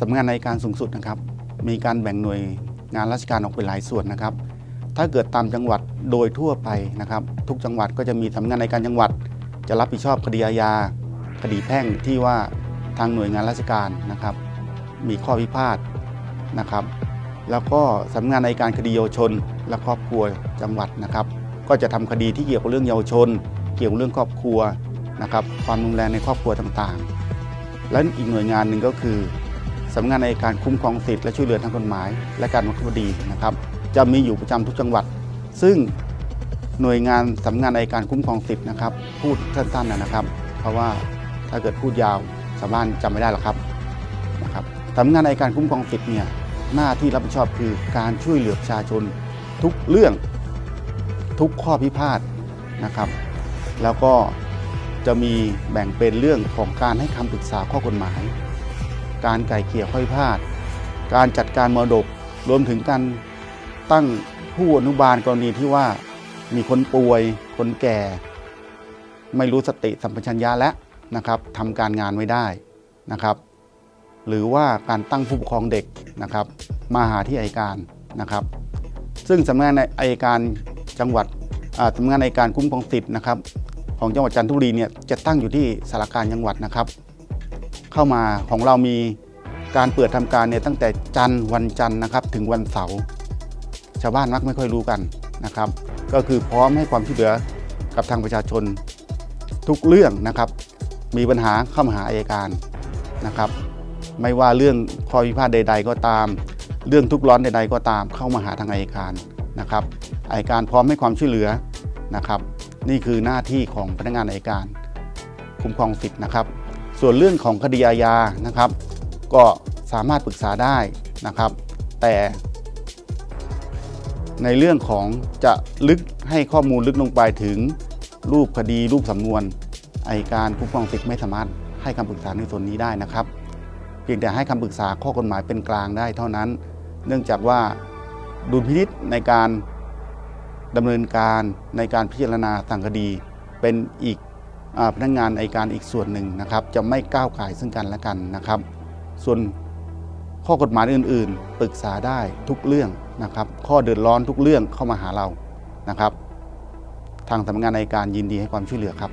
สำนักงานในการสูงสุดนะครับ มีการแบ่งหน่วยงานราชการออกเป็นหลายส่วนนะครับ ถ้าเกิดตามจังหวัดโดยทั่วไปนะครับ ทุกจังหวัดก็จะมีสำนักงานในการจังหวัด จะรับผิดชอบคดีอาญาคดีแพ่งที่ว่าทางหน่วยงานราชการนะครับ มีข้อพิพาทนะครับ แล้วก็สำนักงานในการคดีเยาวชน และครอบครัวจังหวัดนะครับ ก็จะทำคดีที่เกี่ยวกับเรื่องเยาวชน เกี่ยวกับเรื่องครอบครัวนะครับ ความรุนแรงในครอบครัวต่างๆ และอีกหน่วยงานหนึ่งก็คือ สำนักงานในการคุ้มครองสิทธิและช่วยเหลือทางกฎหมาย และการบังคับคดีนะครับ จะมีอยู่ประจำทุกจังหวัด ซึ่งหน่วยงานสำนักงานในการคุ้มครองสิทธินะครับ พูดสั้นๆนะครับ เพราะว่าถ้าเกิดพูดยาวชาวบ้านจำไม่ได้หรอกครับนะครับสำนักงานในการคุ้มครองสิทธิเนี่ยหน้าที่รับผิดชอบคือการช่วยเหลือประชาชนทุกเรื่องทุกข้อพิพาทนะครับ แล้วก็จะมีแบ่งเป็นเรื่องของการให้คำปรึกษาข้อกฎหมาย การไก่เกลี่ยข้อพิพาทการจัดการมรดกรวมถึงการตั้งผู้อนุบาลกรณีที่ว่ามีคนป่วยคนแก่ ไม่รู้สติสัมปชัญญะแล้วนะครับทำการงานไม่ได้นะครับ หรือว่าการตั้งผู้ปกครองเด็กนะครับ มาหาที่อัยการนะครับ ซึ่งสำนักงานอัยการจังหวัดสำนักงานอัยการคุ้มครองสิทธิ์นะครับของจังหวัดจันทบุรีเนี่ยจะตั้งอยู่ที่สารการจังหวัดนะครับ เข้ามาของเรามีการเปิดทำการเนี่ยตั้งแต่จันทร์วันจันทร์นะครับถึงวันเสาร์ชาวบ้านมักไม่ค่อยรู้กันนะครับ ก็คือพร้อมให้ความช่วยเหลือกับทางประชาชนทุกเรื่องนะครับ มีปัญหาเข้ามาหาอายการนะครับ ไม่ว่าเรื่องข้อพิพาทใด ๆ ก็ตาม เรื่องทุกร้อนใด ๆ ก็ตามเข้ามาหาทางอายการนะครับอายการพร้อมให้ความช่วยเหลือนะครับ นี่คือหน้าที่ของพนักงานอายการ คุ้มครองสิทธิ์นะครับ ส่วนเรื่องของคดีอาญานะครับ ก็สามารถปรึกษาได้นะครับ แต่ในเรื่องของจะลึกให้ข้อมูลลึกลงไปถึงรูปคดีรูปสำนวนอายการคุ้มครองสิทธิ์ไม่สามารถให้คำปรึกษาในส่วนนี้ได้นะครับ เพียงแต่ให้คำปรึกษาข้อกฎหมายเป็นกลางได้เท่านั้น เนื่องจากว่าดุลพินิษในการดำเนินการในการพิจารณาสั่งคดีเป็นอีก พนักงานอายการอีกส่วนหนึ่งนะครับ จะไม่ก้าวไก่ซึ่งกันและกันนะครับ ส่วนข้อกฎหมายอื่น ๆ ปรึกษาได้ทุกเรื่องนะครับ ข้อเดือดร้อนทุกเรื่องเข้ามาหาเรานะครับ ทางสำนักงานอายการยินดีให้ความช่วยเหลือครับ